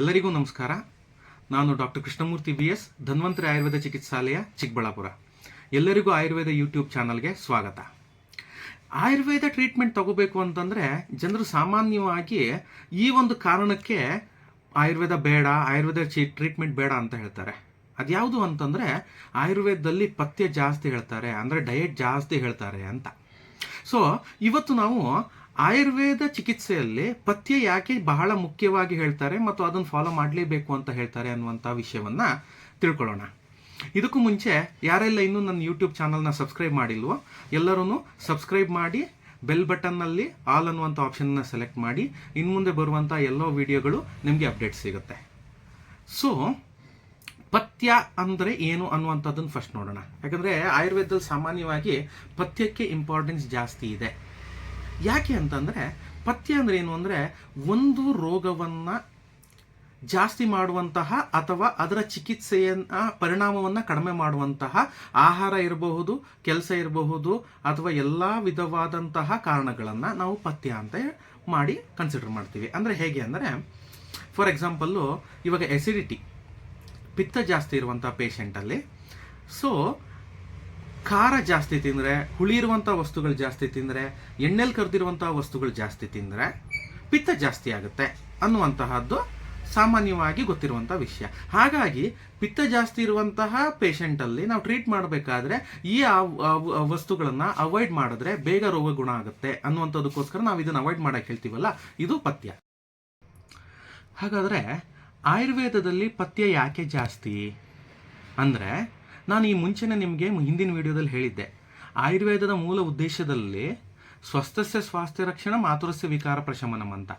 ಎಲ್ಲರಿಗೂ ನಮಸ್ಕಾರ. ನಾನು doctor Krishnamurthy B S Dhanvantari Ayurveda ಚಿಕಿತ್ಸಾಲಯ, Chikkaballapur. ಎಲ್ಲರಿಗೂ ಆಯುರ್ವೇದ ಯೂಟ್ಯೂಬ್ ಚಾನಲ್ಗೆ ಸ್ವಾಗತ. ಆಯುರ್ವೇದ ಟ್ರೀಟ್ಮೆಂಟ್ ತಗೋಬೇಕು ಅಂತಂದರೆ ಜನರು ಸಾಮಾನ್ಯವಾಗಿ ಈ ಒಂದು ಕಾರಣಕ್ಕೆ ಆಯುರ್ವೇದ ಬೇಡ, ಆಯುರ್ವೇದ ಟ್ರೀಟ್ಮೆಂಟ್ ಬೇಡ ಅಂತ ಹೇಳ್ತಾರೆ. ಅದ್ಯಾವುದು ಅಂತಂದರೆ ಆಯುರ್ವೇದದಲ್ಲಿ ಪಥ್ಯ ಜಾಸ್ತಿ ಹೇಳ್ತಾರೆ, ಅಂದರೆ ಡಯೆಟ್ ಜಾಸ್ತಿ ಹೇಳ್ತಾರೆ ಅಂತ. ಸೊ ಇವತ್ತು ನಾವು ಆಯುರ್ವೇದ ಚಿಕಿತ್ಸೆಯಲ್ಲಿ ಪಥ್ಯ ಯಾಕೆ ಬಹಳ ಮುಖ್ಯವಾಗಿ ಹೇಳ್ತಾರೆ ಮತ್ತು ಅದನ್ನು ಫಾಲೋ ಮಾಡಲೇಬೇಕು ಅಂತ ಹೇಳ್ತಾರೆ ಅನ್ನುವಂಥ ವಿಷಯವನ್ನ ತಿಳ್ಕೊಳ್ಳೋಣ. ಇದಕ್ಕೂ ಮುಂಚೆ ಯಾರೆಲ್ಲ ಇನ್ನೂ ನನ್ನ ಯೂಟ್ಯೂಬ್ ಚಾನಲ್ನ ಸಬ್ಸ್ಕ್ರೈಬ್ ಮಾಡಿಲ್ವೋ ಎಲ್ಲರೂ ಸಬ್ಸ್ಕ್ರೈಬ್ ಮಾಡಿ ಬೆಲ್ ಬಟನ್ನಲ್ಲಿ ಆಲ್ ಅನ್ನುವಂಥ ಆಪ್ಷನ್ನ ಸೆಲೆಕ್ಟ್ ಮಾಡಿ ಇನ್ನು ಮುಂದೆ ಬರುವಂಥ ಎಲ್ಲೋ ವಿಡಿಯೋಗಳು ನಿಮಗೆ ಅಪ್ಡೇಟ್ ಸಿಗುತ್ತೆ. ಸೊ ಪಥ್ಯ ಅಂದರೆ ಏನು ಅನ್ನುವಂಥದ್ದನ್ನು ಫಸ್ಟ್ ನೋಡೋಣ. ಯಾಕಂದರೆ ಆಯುರ್ವೇದದಲ್ಲಿ ಸಾಮಾನ್ಯವಾಗಿ ಪಥ್ಯಕ್ಕೆ ಇಂಪಾರ್ಟೆನ್ಸ್ ಜಾಸ್ತಿ ಇದೆ. ಯಾಕೆ ಅಂತಂದರೆ ಪಥ್ಯ ಅಂದರೆ ಏನು ಅಂದರೆ ಒಂದು ರೋಗವನ್ನು ಜಾಸ್ತಿ ಮಾಡುವಂತಹ ಅಥವಾ ಅದರ ಚಿಕಿತ್ಸೆಯನ್ನು, ಪರಿಣಾಮವನ್ನು ಕಡಿಮೆ ಮಾಡುವಂತಹ ಆಹಾರ ಇರಬಹುದು, ಕೆಲಸ ಇರಬಹುದು ಅಥವಾ ಎಲ್ಲ ವಿಧವಾದಂತಹ ಕಾರಣಗಳನ್ನು ನಾವು ಪಥ್ಯ ಅಂತ ಮಾಡಿ ಕನ್ಸಿಡರ್ ಮಾಡ್ತೀವಿ. ಅಂದರೆ ಹೇಗೆ ಅಂದರೆ ಫಾರ್ ಎಕ್ಸಾಂಪಲ್ಲು ಇವಾಗ ಎಸಿಡಿಟಿ ಪಿತ್ತ ಜಾಸ್ತಿ ಇರುವಂಥ ಪೇಷಂಟಲ್ಲಿ ಸೊ ಖಾರ ಜಾಸ್ತಿ ತಿಂದರೆ ಹುಳಿ ಇರುವಂಥ ವಸ್ತುಗಳು ಜಾಸ್ತಿ ತಿಂದರೆ, ಎಣ್ಣೆಲಿ ಕರೆದಿರುವಂಥ ವಸ್ತುಗಳು ಜಾಸ್ತಿ ತಿಂದರೆ ಪಿತ್ತ ಜಾಸ್ತಿ ಆಗುತ್ತೆ ಅನ್ನುವಂತಹದ್ದು ಸಾಮಾನ್ಯವಾಗಿ ಗೊತ್ತಿರುವಂಥ ವಿಷಯ. ಹಾಗಾಗಿ ಪಿತ್ತ ಜಾಸ್ತಿ ಇರುವಂತಹ ಪೇಷಂಟಲ್ಲಿ ನಾವು ಟ್ರೀಟ್ ಮಾಡಬೇಕಾದ್ರೆ ಈ ವಸ್ತುಗಳನ್ನು ಅವಾಯ್ಡ್ ಮಾಡಿದ್ರೆ ಬೇಗ ರೋಗ ಗುಣ ಆಗುತ್ತೆ ಅನ್ನುವಂಥದ್ದಕ್ಕೋಸ್ಕರ ನಾವು ಇದನ್ನು ಅವಾಯ್ಡ್ ಮಾಡಕ್ಕೆ ಹೇಳ್ತೀವಲ್ಲ, ಇದು ಪಥ್ಯ. ಹಾಗಾದರೆ ಆಯುರ್ವೇದದಲ್ಲಿ ಪಥ್ಯ ಯಾಕೆ ಜಾಸ್ತಿ? ಅಂದರೆ ನಾನು ಈ ಮುಂಚೆನೇ ನಿಮಗೆ ಹಿಂದಿನ ವಿಡಿಯೋದಲ್ಲಿ ಹೇಳಿದ್ದೆ. ಆಯುರ್ವೇದದ ಮೂಲ ಉದ್ದೇಶದಲ್ಲಿ ಸ್ವಸ್ಥಸ್ಯ ಸ್ವಾಸ್ಥ್ಯ ರಕ್ಷಣ ಮಾತುರಸ್ಯ ವಿಕಾರ ಪ್ರಶಮನಂ ಅಂತ.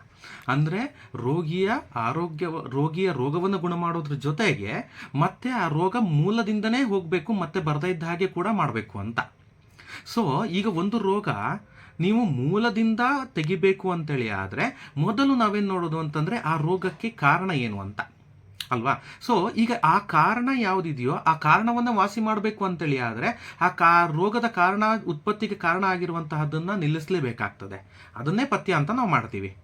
ಅಂದರೆ ರೋಗಿಯ ಆರೋಗ್ಯ, ರೋಗಿಯ ರೋಗವನ್ನು ಗುಣ ಮಾಡೋದ್ರ ಜೊತೆಗೆ ಮತ್ತೆ ಆ ರೋಗ ಮೂಲದಿಂದನೇ ಹೋಗಬೇಕು, ಮತ್ತೆ ಬರದೇ ಇದ್ದ ಹಾಗೆ ಕೂಡ ಮಾಡಬೇಕು ಅಂತ. ಸೊ ಈಗ ಒಂದು ರೋಗ ನೀವು ಮೂಲದಿಂದ ತೆಗಿಬೇಕು ಅಂತೇಳಿ ಆದರೆ ಮೊದಲು ನಾವೇನು ನೋಡೋದು ಅಂತಂದರೆ ಆ ರೋಗಕ್ಕೆ ಕಾರಣ ಏನು ಅಂತ. ಅಲ್ವಾ? ಸೊ ಈಗ ಆ ಕಾರಣ ಯಾವುದಿದೆಯೋ, ಆ ಕಾರಣವನ್ನು ವಾಸಿ ಮಾಡಬೇಕು ಅಂತೇಳಿ ಆದರೆ, ಆ ಕಾ, ರೋಗದ ಕಾರಣ, ಉತ್ಪತ್ತಿಗೆ ಕಾರಣ ಆಗಿರುವಂತಹದ್ದನ್ನು ನಿಲ್ಲಿಸಲೇಬೇಕಾಗ್ತದೆ. ಅದನ್ನೇ ಪಥ್ಯ ಅಂತ ನಾವು ಮಾಡ್ತೀವಿ.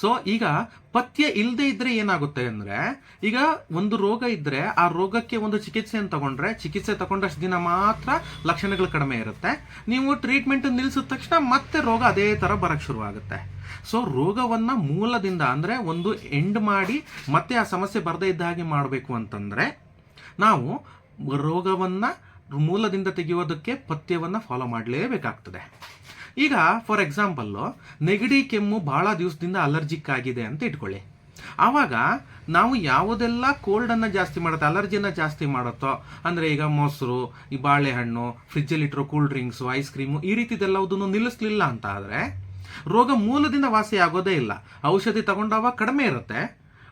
ಸೊ ಈಗ ಪಥ್ಯ ಇಲ್ಲದೆ ಇದ್ರೆ ಏನಾಗುತ್ತೆ ಅಂದ್ರೆ, ಈಗ ಒಂದು ರೋಗ ಇದ್ರೆ ಆ ರೋಗಕ್ಕೆ ಒಂದು ಚಿಕಿತ್ಸೆಯನ್ನು ತಗೊಂಡ್ರೆ, ಚಿಕಿತ್ಸೆ ತಗೊಂಡಷ್ಟು ದಿನ ಮಾತ್ರ ಲಕ್ಷಣಗಳು ಕಡಿಮೆ ಇರುತ್ತೆ. ನೀವು ಟ್ರೀಟ್ಮೆಂಟ್ ನಿಲ್ಲಿಸಿದ ತಕ್ಷಣ ಮತ್ತೆ ರೋಗ ಅದೇ ತರ ಬರಕ್ ಶುರು ಆಗುತ್ತೆ ಸೊ ರೋಗವನ್ನ ಮೂಲದಿಂದ ಅಂದ್ರೆ ಒಂದು ಎಂಡ್ ಮಾಡಿ ಮತ್ತೆ ಆ ಸಮಸ್ಯೆ ಬರದೇ ಇದ್ದ ಹಾಗೆ ಮಾಡಬೇಕು ಅಂತಂದ್ರೆ, ನಾವು ರೋಗವನ್ನ ಮೂಲದಿಂದ ತೆಗೆಯೋದಕ್ಕೆ ಪಥ್ಯವನ್ನು ಫಾಲೋ ಮಾಡಲೇಬೇಕಾಗ್ತದೆ. ಈಗ ಫಾರ್ ಎಕ್ಸಾಂಪಲ್ಲು ನೆಗಡಿ ಕೆಮ್ಮು ಭಾಳ ದಿವಸದಿಂದ ಅಲರ್ಜಿಕ್ ಆಗಿದೆ ಅಂತ ಇಟ್ಕೊಳ್ಳಿ. ಆವಾಗ ನಾವು ಯಾವುದೆಲ್ಲ ಕೋಲ್ಡನ್ನು ಜಾಸ್ತಿ ಮಾಡುತ್ತೆ ಅಲರ್ಜಿನ ಜಾಸ್ತಿ ಮಾಡುತ್ತೋ, ಅಂದರೆ ಈಗ ಮೊಸರು, ಈ ಬಾಳೆಹಣ್ಣು ಫ್ರಿಜ್ಜಲ್ಲಿಟ್ಟಿರೋ ಕೂಲ್ ಡ್ರಿಂಕ್ಸು ಐಸ್ ಕ್ರೀಮು ಈ ರೀತಿದೆಲ್ಲವುದನ್ನು ನಿಲ್ಲಿಸ್ಲಿಲ್ಲ ಅಂತ ಆದರೆ, ರೋಗ ಮೂಲದಿಂದ ವಾಸಿ ಆಗೋದೇ ಇಲ್ಲ. ಔಷಧಿ ತಗೊಂಡಾಗ ಕಡಿಮೆ ಇರುತ್ತೆ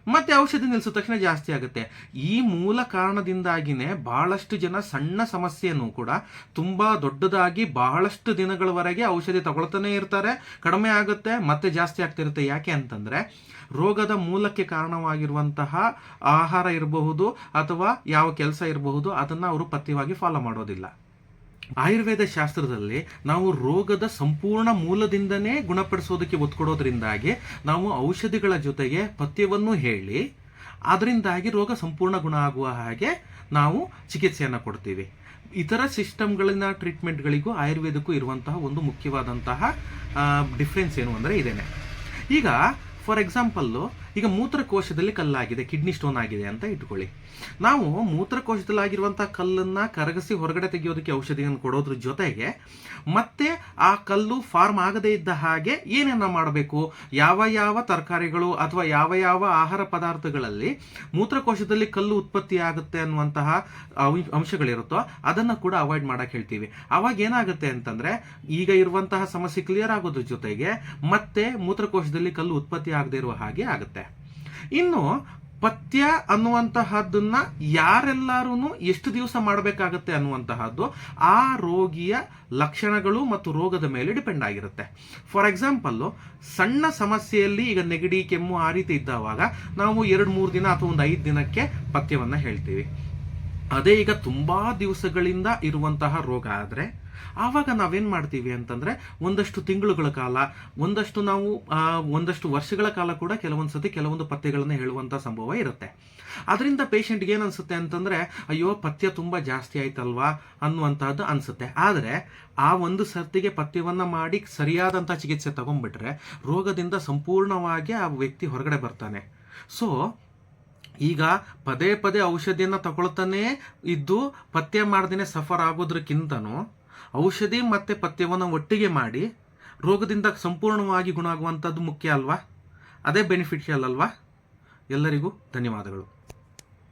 ಮತ್ತೆ ಔಷಧಿ ನಿಲ್ಲಿಸಿದ ತಕ್ಷಣ ಜಾಸ್ತಿ ಆಗುತ್ತೆ. ಈ ಮೂಲ ಕಾರಣದಿಂದಾಗಿನೇ ಬಹಳಷ್ಟು ಜನ ಸಣ್ಣ ಸಮಸ್ಯೆಯನ್ನು ಕೂಡ ತುಂಬಾ ದೊಡ್ಡದಾಗಿ ಬಹಳಷ್ಟು ದಿನಗಳವರೆಗೆ ಔಷಧಿ ತಗೊಳ್ತಾನೆ ಇರ್ತಾರೆ. ಕಡಿಮೆ ಆಗುತ್ತೆ, ಮತ್ತೆ ಜಾಸ್ತಿ ಆಗ್ತಿರುತ್ತೆ. ಯಾಕೆ ಅಂತಂದ್ರೆ ರೋಗದ ಮೂಲಕ್ಕೆ ಕಾರಣವಾಗಿರುವಂತಹ ಆಹಾರ ಇರಬಹುದು ಅಥವಾ ಯಾವ ಕೆಲಸ ಇರಬಹುದು, ಅದನ್ನ ಅವರು ಪಥ್ಯವಾಗಿ ಫಾಲೋ ಮಾಡೋದಿಲ್ಲ. ಆಯುರ್ವೇದ ಶಾಸ್ತ್ರದಲ್ಲಿ ನಾವು ರೋಗದ ಸಂಪೂರ್ಣ ಮೂಲದಿಂದನೇ ಗುಣಪಡಿಸೋದಕ್ಕೆ ಒತ್ತು ಕೊಡೋದ್ರಿಂದಾಗಿ ನಾವು ಔಷಧಿಗಳ ಜೊತೆಗೆ ಪಥ್ಯವನ್ನು ಹೇಳಿ ಅದರಿಂದಾಗಿ ರೋಗ ಸಂಪೂರ್ಣ ಗುಣ ಆಗುವ ಹಾಗೆ ನಾವು ಚಿಕಿತ್ಸೆಯನ್ನು ಕೊಡ್ತೀವಿ. ಇತರ ಸಿಸ್ಟಮ್ಗಳಿನ ಟ್ರೀಟ್ಮೆಂಟ್ಗಳಿಗೂ ಆಯುರ್ವೇದಕ್ಕೂ ಇರುವಂತಹ ಒಂದು ಮುಖ್ಯವಾದಂತಹ ಡಿಫ್ರೆನ್ಸ್ ಏನು ಅಂದರೆ ಇದೇನೆ. ಈಗ ಫಾರ್ ಎಕ್ಸಾಂಪಲ್ಲು ಈಗ ಮೂತ್ರಕೋಶದಲ್ಲಿ ಕಲ್ಲಾಗಿದೆ, ಕಿಡ್ನಿ ಸ್ಟೋನ್ ಆಗಿದೆ ಅಂತ ಇಟ್ಕೊಳ್ಳಿ. ನಾವು ಮೂತ್ರಕೋಶದಲ್ಲಿ ಆಗಿರುವಂತಹ ಕಲ್ಲನ್ನ ಕರಗಿಸಿ ಹೊರಗಡೆ ತೆಗೆಯೋದಕ್ಕೆ ಔಷಧಿಯನ್ನು ಕೊಡೋದ್ರ ಜೊತೆಗೆ ಮತ್ತೆ ಆ ಕಲ್ಲು ಫಾರ್ಮ್ ಆಗದೇ ಇದ್ದ ಹಾಗೆ ಏನೇನು ಮಾಡಬೇಕು? ಯಾವ ಯಾವ ತರಕಾರಿಗಳು ಅಥವಾ ಯಾವ ಯಾವ ಆಹಾರ ಪದಾರ್ಥಗಳಲ್ಲಿ ಮೂತ್ರಕೋಶದಲ್ಲಿ ಕಲ್ಲು ಉತ್ಪತ್ತಿ ಆಗುತ್ತೆ ಅನ್ನುವಂತಹ ಅಂಶಗಳಿರುತ್ತೋ ಅದನ್ನು ಕೂಡ ಅವಾಯ್ಡ್ ಮಾಡಕ್ ಹೇಳ್ತೀವಿ. ಅವಾಗ ಏನಾಗುತ್ತೆ ಅಂತಂದ್ರೆ ಈಗ ಇರುವಂತಹ ಸಮಸ್ಯೆ ಕ್ಲಿಯರ್ ಆಗೋದ್ರ ಜೊತೆಗೆ ಮತ್ತೆ ಮೂತ್ರಕೋಶದಲ್ಲಿ ಕಲ್ಲು ಉತ್ಪತ್ತಿ ಆಗದೇ ಇರುವ ಹಾಗೆ ಆಗುತ್ತೆ. ಇನ್ನು ಪಥ್ಯ ಅನ್ನುವಂತಹದ್ದನ್ನ ಯಾರೆಲ್ಲರೂ ಎಷ್ಟು ದಿವಸ ಮಾಡಬೇಕಾಗತ್ತೆ ಅನ್ನುವಂತಹದ್ದು ಆ ರೋಗಿಯ ಲಕ್ಷಣಗಳು ಮತ್ತು ರೋಗದ ಮೇಲೆ ಡಿಪೆಂಡ್ ಆಗಿರುತ್ತೆ. ಫಾರ್ ಎಕ್ಸಾಂಪಲ್ಲು ಸಣ್ಣ ಸಮಸ್ಯೆಯಲ್ಲಿ ಈಗ ನೆಗಡಿ, ಕೆಮ್ಮು ಆ ರೀತಿ ಇದ್ದಾವಾಗ ನಾವು ಎರಡು ಮೂರು ದಿನ ಅಥವಾ ಒಂದು ಐದು ದಿನಕ್ಕೆ ಪಥ್ಯವನ್ನು ಹೇಳ್ತೀವಿ. ಅದೇ ಈಗ ತುಂಬಾ ದಿವಸಗಳಿಂದ ಇರುವಂತಹ ರೋಗ ಆದರೆ ಆವಾಗ ನಾವೇನು ಮಾಡ್ತೀವಿ ಅಂತಂದರೆ ಒಂದಷ್ಟು ತಿಂಗಳುಗಳ ಕಾಲ, ಒಂದಷ್ಟು ನಾವು ಒಂದಷ್ಟು ವರ್ಷಗಳ ಕಾಲ ಕೂಡ ಕೆಲವೊಂದು ಸತಿ ಕೆಲವೊಂದು ಪಥ್ಯಗಳನ್ನು ಹೇಳುವಂಥ ಸಂಭವ ಇರುತ್ತೆ. ಅದರಿಂದ ಪೇಷಂಟ್ಗೆ ಏನು ಅನಿಸುತ್ತೆ ಅಂತಂದರೆ, ಅಯ್ಯೋ, ಪಥ್ಯ ತುಂಬ ಜಾಸ್ತಿ ಆಯ್ತಲ್ವಾ ಅನ್ನುವಂಥದ್ದು ಅನಿಸುತ್ತೆ. ಆದರೆ ಆ ಒಂದು ಸರ್ತಿಗೆ ಪಥ್ಯವನ್ನು ಮಾಡಿ ಸರಿಯಾದಂಥ ಚಿಕಿತ್ಸೆ ತಗೊಂಡ್ಬಿಟ್ರೆ ರೋಗದಿಂದ ಸಂಪೂರ್ಣವಾಗಿ ಆ ವ್ಯಕ್ತಿ ಹೊರಗಡೆ ಬರ್ತಾನೆ. ಸೊ ಈಗ ಪದೇ ಪದೇ ಔಷಧಿಯನ್ನು ತಗೊಳ್ತಾನೇ ಇದ್ದು ಪಥ್ಯ ಮಾಡ್ದೇ ಸಫರ್ ಆಗೋದ್ರಕ್ಕಿಂತನೂ ಔಷಧಿ ಮತ್ತು ಪಥ್ಯವನ್ನು ಒಟ್ಟಿಗೆ ಮಾಡಿ ರೋಗದಿಂದ ಸಂಪೂರ್ಣವಾಗಿ ಗುಣ ಆಗುವಂಥದ್ದು ಮುಖ್ಯ ಅಲ್ವಾ? ಅದೇ ಬೆನಿಫಿಷಿಯಲ್ ಅಲ್ವಾ? ಎಲ್ಲರಿಗೂ ಧನ್ಯವಾದಗಳು.